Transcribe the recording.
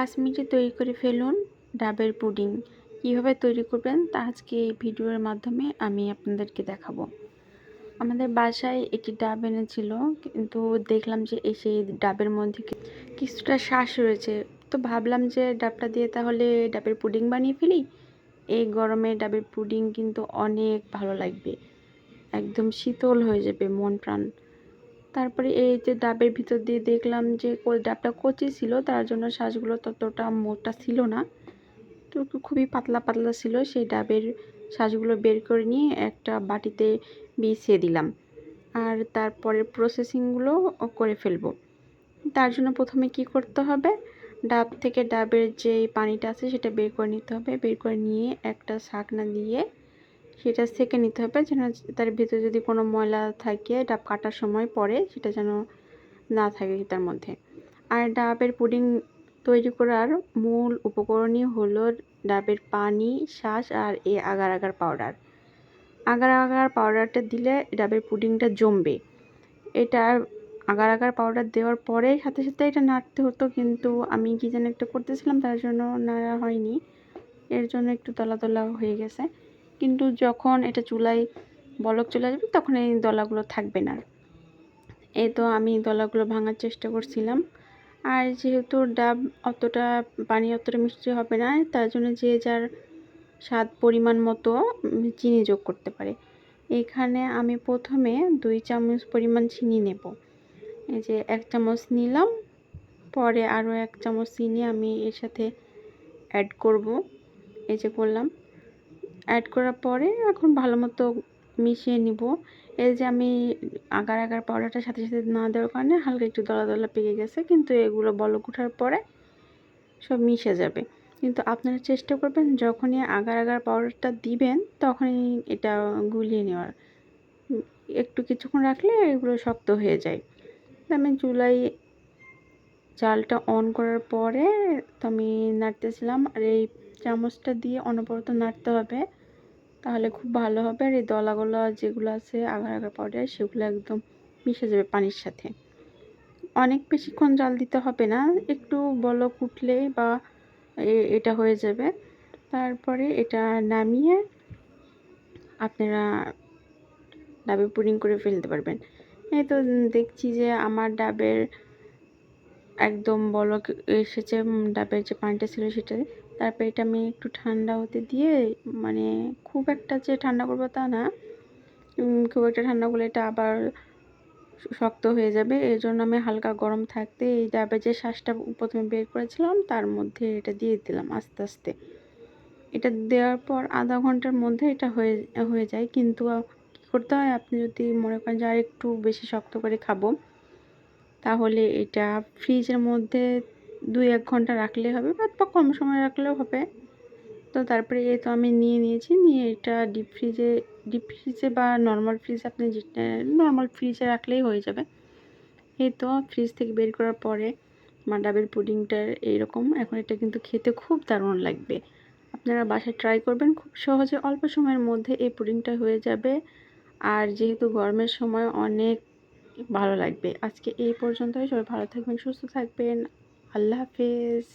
পাঁচ মিনিটে তৈরি করে ফেলুন ডাবের পুডিং। কীভাবে তৈরি করবেন তা আজকে এই ভিডিওর মাধ্যমে আমি আপনাদেরকে দেখাবো। আমাদের বাসায় একটি ডাব এনেছিল, কিন্তু দেখলাম যে এই সেই ডাবের মধ্যে কিছুটা শ্বাস রয়েছে। তো ভাবলাম যে ডাবটা দিয়ে তাহলে ডাবের পুডিং বানিয়ে ফেলি। এই গরমে ডাবের পুডিং কিন্তু অনেক ভালো লাগবে। একদম শীতল হয়ে যাবে মন প্রাণ। তারপরে এই যে ডাবের ভিতর দিয়ে দেখলাম যে ডাবটা কচি ছিল, তার জন্য শ্বাসগুলো ততটা মোটা ছিল না। তো খুবই পাতলা পাতলা ছিল, সেই ডাবের শ্বাসগুলো বের করে নিয়ে একটা বাটিতে বিছিয়ে দিলাম। আর তারপরে প্রসেসিংগুলো করে ফেলব। তার জন্য প্রথমে কি করতে হবে? ডাব থেকে ডাবের যে পানিটা আছে, সেটা বের করে নিতে হবে। বের করে নিয়ে একটা শাকনা দিয়ে সেটা সেকে নিতে হবে যেন তার ভিতরে যদি কোনো ময়লা থাকে, ডাব কাটার সময় পরে সেটা যেন না থাকে তার মধ্যে। আর ডাবের পুডিং তৈরি করার মূল উপকরণই হলো ডাবের পানি, শ্বাস আর এ agar agar powder agar agar পাউডারটা দিলে ডাবের পুডিংটা জমবে। এটা আগার আগার পাউডার দেওয়ার পরে সাথে সাথে এটা নাড়তে হতো, কিন্তু আমি কি যেন একটা করতেছিলাম, তার জন্য নাড়া হয়নি। এর জন্য একটু দলা দলা হয়ে গেছে। কিন্তু যখন এটা চুলায় বলক চলে যাবে তখন এই দলাগুলো থাকবে না। এই তো আমি দলাগুলো ভাঙার চেষ্টা করছিলাম। আর যেহেতু ডাব অতটা, পানি অতটা মিষ্টি হবে না, তার জন্য যে যার স্বাদ পরিমাণ মতো চিনি যোগ করতে পারে। এখানে আমি প্রথমে দুই চামচ পরিমাণ চিনি নেব। এই যে এক চামচ নিলাম, পরে আরও এক চামচ চিনি আমি এর সাথে অ্যাড করব। এই যে করলাম। অ্যাড করার পরে এখন ভালো মতো মিশিয়ে নিব। এই যে আমি আগার আগার পাউডারটার সাথে সাথে না দেওয়ার কারণে হালকা একটু দলা দলা পেকে গেছে, কিন্তু এগুলো বলক ওঠার পরে সব মিশে যাবে। কিন্তু আপনারা চেষ্টা করবেন যখনই আগার আগার পাউডারটা দিবেন তখনই এটা গুলিয়ে নেওয়ার। একটু কিছুক্ষণ রাখলে এগুলো শক্ত হয়ে যায়। আমি চুলাই চালটা অন করার পরে তো আমি নাড়তেছিলাম আর এই চামচটা দিয়ে অনবরত নাড়তে হবে। তাহলে খুব ভালো হবে আর এই দলাগুলো যেগুলো আছে আগার আগার পাউডার সেগুলো একদম মিশে যাবে পানির সাথে। অনেক বেশিক্ষণ জাল দিতে হবে না, একটু বলক উঠলে বা এটা হয়ে যাবে। তারপরে এটা নামিয়ে আপনারা ডাবে পুডিং করে ফেলতে পারবেন। এই তো দেখছি যে আমার ডাবের একদম বলক এসেছে ডাবের যে পানিটা ছিল সেটা তারপরে এটা আমি একটু ঠান্ডা হতে দিয়ে মানে খুব একটা যে ঠান্ডা করব তা না খুব একটা ঠান্ডা করলে এটা আবার শক্ত হয়ে যাবে। এই জন্য আমি হালকা গরম থাকতে এই ডাবের যে শ্বাসটা প্রথমে বের করেছিলাম, তার মধ্যে এটা দিয়ে দিলাম আস্তে আস্তে। এটা দেওয়ার পর আধা ঘণ্টার মধ্যে এটা হয়ে হয়ে যায়। কিন্তু কী করতে হয়? আপনি যদি মনে করেন যে আর একটু বেশি শক্ত করে খাব তাহলে এটা ফ্রিজের মধ্যে দুই, এক ঘণ্টা রাখলে হবে বা কম সময় রাখলেও হবে। তো তারপরে এ তো আমি নিয়ে নিয়েছি, নিয়ে এটা ডিপ ফ্রিজে ডিপ ফ্রিজে বা নর্মাল ফ্রিজে আপনি যেটা নর্মাল ফ্রিজে রাখলেই হয়ে যাবে। এই তো ফ্রিজ থেকে বের করার পরে আমার ডাবের পুডিংটার এইরকম এখন এটা কিন্তু খেতে খুব দারুণ লাগবে। আপনারা বাসায় ট্রাই করবেন, খুব সহজে অল্প সময়ের মধ্যে এই পুডিংটা হয়ে যাবে। আর যেহেতু গরমের সময় অনেক ভালো লাগবে। আজকে এই পর্যন্তই। সবাই ভালো থাকবেন সুস্থ থাকবেন। আল্লাহ হাফেজ।